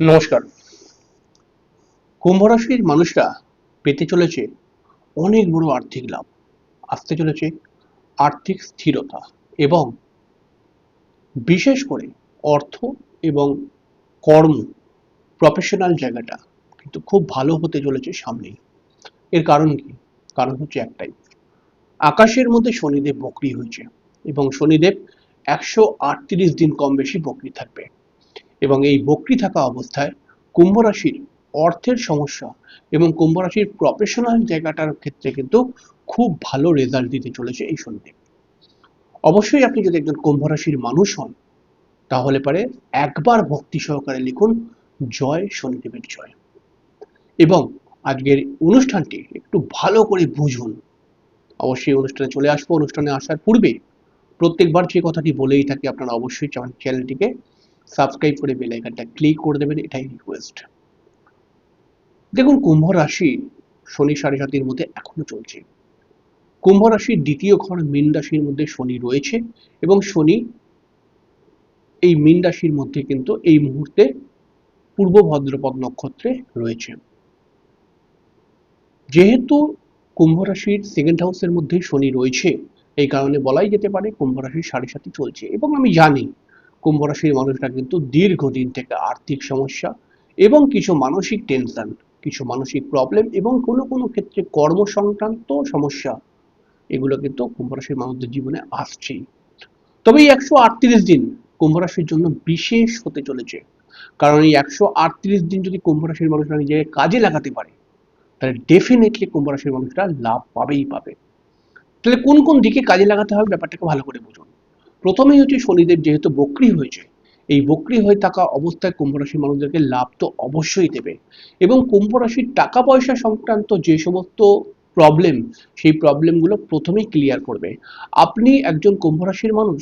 নমস্কার। কুম্ভ রাশির মানুষরা পেতে চলেছে অনেক বড় আর্থিক লাভ। আসতে চলেছে আর্থিক স্থিরতা এবং বিশেষ করে অর্থ এবং কর্ম প্রফেশনাল জায়গাটা কিন্তু খুব ভালো হতে চলেছে সামনেই। এর কারণ কি? কারণ হচ্ছে একটাই, আকাশের মধ্যে শনিদেব বকরি হয়েছে এবং শনিদেব একশো আটত্রিশ দিন কম বেশি বকরি থাকবে। এবং এই বকরি থাকা অবস্থায় কুম্ভ রাশির অর্থের সমস্যা এবং কুম্ভ রাশির প্রফেশনাল জায়গাটার ক্ষেত্রে কিন্তু খুব ভালো রেজাল্ট দিতে চলেছে এই শনিদেব। অবশ্যই আপনি যদি একজন কুম্ভ রাশির মানুষ হন, তাহলে পারে একবার ভক্তি সহকারে লিখুন, জয় শনিদেবের জয়। এবং আজকের অনুষ্ঠানটি একটু ভালো করে বুঝুন। অবশ্যই অনুষ্ঠানে চলে আসব। অনুষ্ঠানে আসার পূর্বে প্রত্যেকবার যে কথাটি বলেই থাকি, আপনারা অবশ্যই চ্যানেলটিকে সাবস্ক্রাইব করে বেল আইকনটা ক্লিক করে দেবেন, এটাই রিকোয়েস্ট দেখুন, কুম্ভ রাশি শনি সাড়ে সাতির মধ্যে এখনও চলছে। কুম্ভ রাশির দ্বিতীয় ঘর মীন রাশির মধ্যে শনি রয়েছে এবং শনি এই মীন রাশির মধ্যে কিন্তু এই মুহূর্তে পূর্ব ভদ্রপদ নক্ষত্রে রয়েছে। যেহেতু কুম্ভ রাশির সেকেন্ড হাউসের মধ্যে শনি রয়েছে, এই কারণে বলাই যেতে পারে কুম্ভ রাশির সাড়ে সাথে চলছে এবং আমি জানি কুম্ভ রাশির মানুষরা কিন্তু দীর্ঘদিন থেকে আর্থিক সমস্যা এবং কিছু মানসিক টেনশন কিছু মানসিক প্রবলেম এবং কোনো কোনো ক্ষেত্রে কর্ম সংক্রান্ত সমস্যা, এগুলো কিন্তু কুম্ভ রাশির মানুষদের জীবনে আসছেই। তবে এই একশো আটত্রিশ দিন কুম্ভ রাশির জন্য বিশেষ হতে চলেছে। কারণ এই একশো আটত্রিশ দিন যদি কুম্ভ রাশির মানুষরা নিজেকে কাজে লাগাতে পারে, তাহলে ডেফিনেটলি কুম্ভ রাশির মানুষরা লাভ পাবেই পাবে। তাহলে কোন কোন দিকে কাজে লাগাতে হবে ব্যাপারটাকে ভালো করে বুঝুন। প্রথমেই হচ্ছে শনিদেব যেহেতু বক্রি হয়েছে, এই বক্রি হয়ে থাকা অবস্থায় কুম্ভ রাশির মানুষদেরকে লাভ তো অবশ্যই দেবে। এবং কুম্ভ রাশির টাকা পয়সা সংক্রান্ত যে সমস্ত প্রবলেম সেই প্রবলেমগুলো প্রথমেই ক্লিয়ার করবে। আপনি একজন কুম্ভ রাশির মানুষ,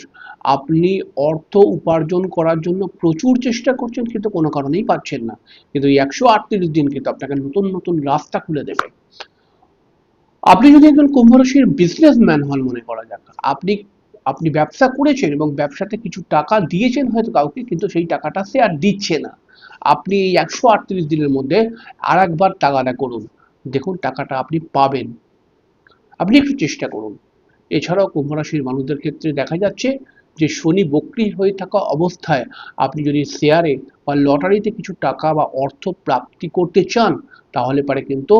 আপনি অর্থ উপার্জন করার জন্য প্রচুর চেষ্টা করছেন কিন্তু কোনো কারণেই পাচ্ছেন না। কিন্তু এই একশো আটত্রিশ দিন কিন্তু আপনাকে নতুন নতুন রাস্তা খুলে দেবে। আপনি যদি একজন কুম্ভ রাশির বিজনেসম্যান হন মনে করা যাক, আপনি আপনি ব্যবসা করেছেন এবং ব্যবসাতে কিছু টাকা দিয়েছেন হয়তো কাউকে, কিন্তু সেই টাকাটা সে আর দিচ্ছে না। আপনি এই একশো আটত্রিশ দিনের মধ্যে আর একবার টাকাটা করুন। দেখুন টাকাটা আপনি পাবেন। আপনি একটু চেষ্টা করুন। এছাড়াও কুম্ভ রাশির মানুষদের ক্ষেত্রে দেখা যাচ্ছে যে শনি বক্রি হয়ে থাকা অবস্থায় আপনি যদি শেয়ারে বা লটারিতে কিছু টাকা বা অর্থ প্রাপ্তি করতে চান, তাহলে পারে কিন্তু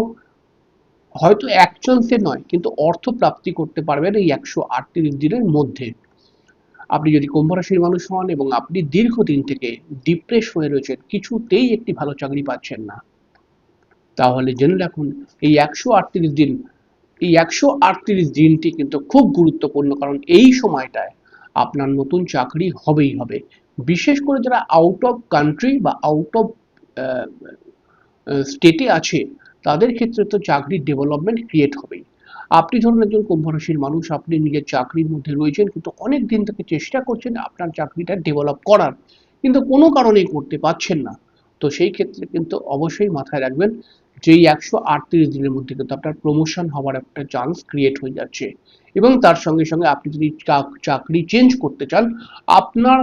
হয়তো চান্সে নয়, কিন্তু অর্থ প্রাপ্তি করতে পারবেন এই একশো আটত্রিশ দিনের মধ্যে। আপনি যদি কুম্ভ রাশির মানুষ হন এবং আপনি দীর্ঘদিন থেকে ডিপ্রেস হয়ে রয়েছেন, কিছুতেই একটি ভালো চাকরি পাচ্ছেন না। তাহলে জেনে রাখুন, এই একশো আটত্রিশ দিন, এই একশো আটত্রিশ দিনটি কিন্তু খুব গুরুত্বপূর্ণ, কারণ এই সময়টায় আপনার নতুন চাকরি হবেই হবে। বিশেষ করে যারা আউট অফ কান্ট্রি বা আউট অফ স্টেটে আছে তাদের ক্ষেত্রে তো চাকরির ডেভেলপমেন্ট ক্রিয়েট হবেই। আপনি ধরুন একজন কুম্ভ রাশির মানুষ, আপনি নিজের চাকরির মধ্যে রয়েছেন কিন্তু অনেক দিন থেকে চেষ্টা করছেন আপনার চাকরিটা ডেভেলপ করার। কিন্তু কোনো কারণেই করতে পারছেন না। তো সেই ক্ষেত্রে কিন্তু অবশ্যই মাথায় রাখবেন যে একশো আটত্রিশ দিনের মধ্যে কিন্তু আপনার প্রমোশন হওয়ার একটা চান্স ক্রিয়েট হয়ে যাচ্ছে। এবং তার সঙ্গে সঙ্গে আপনি যদি চাকরি চেঞ্জ করতে চান, আপনার,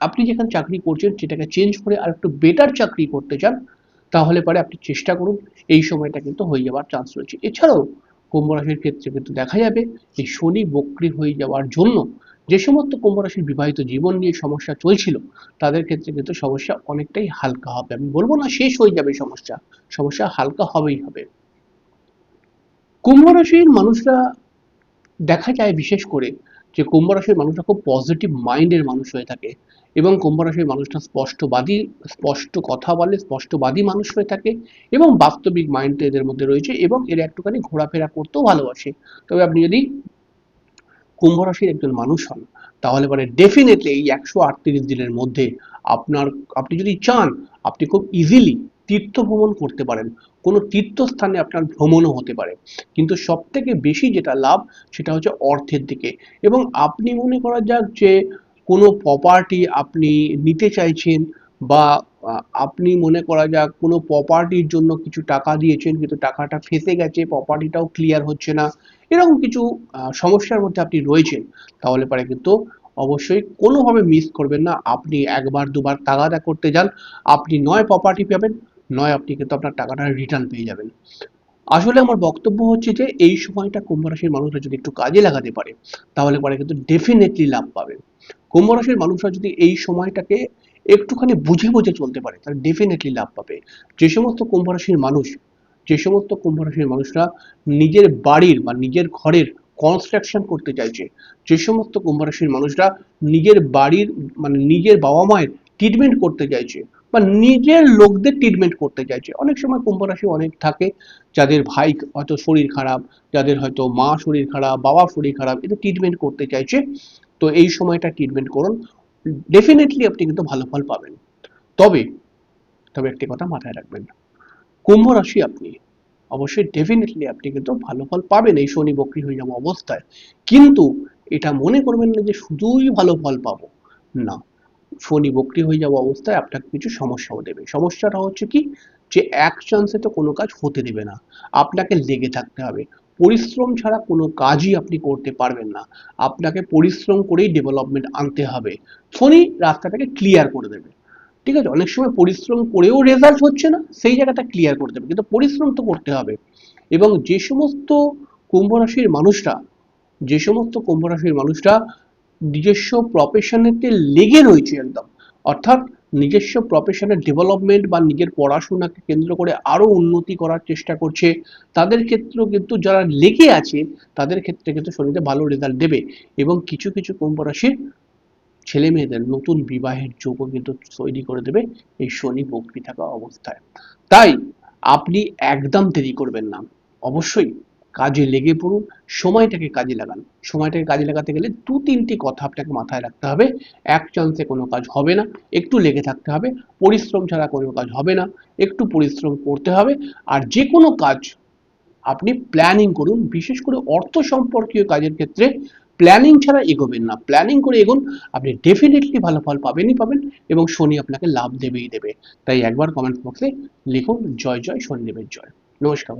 আপনি যেখানে চাকরি করছেন সেটাকে চেঞ্জ করে আর একটু বেটার চাকরি করতে চান তাহলে পরে আপনি চেষ্টা করুন, এই সময়টা কিন্তু হয়ে যাওয়ার চান্স রয়েছে। এছাড়াও কুম্ভ রাশির ক্ষেত্রে কিন্তু দেখা যাবে এই শনি বক্রি হয়ে যাওয়ার জন্য যে সমস্ত কুম্ভ রাশির বিবাহিত জীবন নিয়ে সমস্যা চলছিল, তাদের ক্ষেত্রে কিন্তু সমস্যা অনেকটাই হালকা হবে। আমি বলব না শেষ হয়ে যাবে সমস্যা সমস্যা হালকা হবেই হবে। কুম্ভ রাশির মানুষরা দেখা যায় বিশেষ করে যে কুম্ভ রাশির মানুষরা খুব পজিটিভ মাইন্ডের মানুষ হয়ে থাকে এবং কুম্ভ রাশির মানুষটা স্পষ্টবাদী, স্পষ্ট কথা বলে, স্পষ্টবাদী মানুষ হয়ে থাকে এবং বাস্তবিক মাইন্ড এদের মধ্যে রয়েছে এবং এরা একটুখানি ঘোরাফেরা করতেও ভালোবাসে। তবে আপনি যদি কুম্ভ রাশির একজন মানুষ হন, তাহলে পরে ডেফিনেটলি এই একশো আটত্রিশ দিনের মধ্যে আপনার, আপনি যদি চান, আপনি খুব ইজিলি তীর্থ ভ্রমণ করতে পারেন। কোনো তীর্থস্থানে আপনার ভ্রমণও হতে পারে। কিন্তু সব থেকে বেশি যেটা লাভ, সেটা হচ্ছে অর্থের দিকে। এবং আপনি মনে করা যাক যে, কোনো প্রপার্টি আপনি নিতে চাইছেন বা আপনি মনে করা যাক কোনো প্রপার্টির জন্য কিছু টাকা দিয়েছেন, কিন্তু টাকাটা ফেসে গেছে প্রপার্টিটাও ক্লিয়ার হচ্ছে না, এরকম কিছু সমস্যার মধ্যে আপনি রয়েছেন, তাহলে পরে কিন্তু অবশ্যই কোনোভাবে মিস করবেন না। আপনি একবার, দুবার তাগাদা করতে যান। আপনি নয় প্রপার্টি পাবেন নয়, আপনি কিন্তু আপনার টাকাটা রিটার্ন পেয়ে যাবেন। আসলে আমার বক্তব্য হচ্ছে যে, এই সময়টা কুম্ভ রাশির মানুষরা যদি একটু কাজে লাগাতে পারে, তাহলে পরে কিন্তু ডেফিনেটলি লাভ পাবে। কুম্ভ রাশির মানুষরা যদি এই সময়টাকে একটুখানি বুঝে বুঝে চলতে পারে, তাহলে ডেফিনেটলি লাভ পাবে। যে সমস্ত কুম্ভ রাশির মানুষ, যে সমস্ত কুম্ভ রাশির মানুষরা নিজের বাড়ির বা নিজের ঘরের কনস্ট্রাকশন করতে চাইছে, যে সমস্ত কুম্ভ রাশির মানুষরা নিজের বাড়ির মানে নিজের বাবা মায়ের ট্রিটমেন্ট করতে চাইছে বা নিজের লোকদের ট্রিটমেন্ট করতে চাইছে। অনেক সময় কুম্ভ রাশি অনেক থাকে যাদের ভাই হয়তো শরীর খারাপ, যাদের হয়তো মা শরীর খারাপ, বাবা শরীর খারাপ, এদের ট্রিটমেন্ট করতে চাইছে। তো এই সময়টা ট্রিটমেন্ট করুন। ডেফিনেটলি আপনি কিন্তু ভালো ফল পাবেন। তবে তবে একটি কথা মাথায় রাখবেন কুম্ভ রাশি আপনি, অবশ্যই ডেফিনেটলি আপনি কিন্তু ভালো ফল পাবেন এই শনি বক্রি হয়ে যাওয়া অবস্থায়। কিন্তু এটা মনে করবেন না যে শুধুই ভালো ফল পাবো। না। শনি বক্রি হয়ে যাওয়া অবস্থায় আপনাকে কিছু সমস্যাও দেবে। সমস্যাটা হচ্ছে কি? যে এক চান্সে তো কোনো কাজ হতে দেবে না। আপনাকে লেগে থাকতে হবে। পরিশ্রম ছাড়া কোনো কাজই আপনি করতে পারবেন না। আপনাকে পরিশ্রম করেই ডেভেলপমেন্ট আনতে হবে। শনি রাস্তাটাকে ক্লিয়ার করে দেবে। ঠিক আছে? অনেক সময় পরিশ্রম করেও রেজাল্ট হচ্ছে না, সেই জায়গাটা ক্লিয়ার করে দেবে। কিন্তু পরিশ্রম তো করতে হবে। এবং যে সমস্ত কুম্ভ রাশির মানুষরা, যে সমস্ত কুম্ভ রাশির মানুষরা নিজস্ব প্রফেশনেতে লেগে রয়েছে একদম। অর্থাৎ নিজস্ব প্রফেশনের ডেভেলপমেন্ট বা নিজের পড়াশোনাকে কেন্দ্র করে আরও উন্নতি করার চেষ্টা করছে। তাদের ক্ষেত্রেও কিন্তু যারা লেগে আছে, তাদের ক্ষেত্রে কিন্তু শনিতে ভালো রেজাল্ট দেবে এবং কিছু কিছু কুম্ভ রাশির ছেলে মেয়েদের নতুন বিবাহের যোগও কিন্তু তৈরি করে দেবে এই শনি বক্রি থাকা অবস্থায়। তাই আপনি একদম দেরি করবেন না। অবশ্যই কাজে লেগে পড়ুন, সময়টাকে কাজে লাগান। সময়টাকে কাজে লাগাতে গেলে দু তিনটি কথা আপনাকে মাথায় রাখতে হবে। এক চান্সে কোনো কাজ হবে না, একটু লেগে থাকতে হবে। পরিশ্রম ছাড়া কোনো কাজ হবে না, একটু পরিশ্রম করতে হবে। আর যে কোনো কাজ আপনি প্ল্যানিং করুন, বিশেষ করে অর্থ সম্পর্কীয় কাজের ক্ষেত্রে প্ল্যানিং ছাড়া এগোবেন না। প্ল্যানিং করে এগোন, আপনি ডেফিনেটলি ভালো ফল পাবেনই পাবেন এবং শনি আপনাকে লাভ দেবেই দেবে। তাই একবার কমেন্ট বক্সে লিখুন, জয় জয়, শনিদেবের জয়। নমস্কার।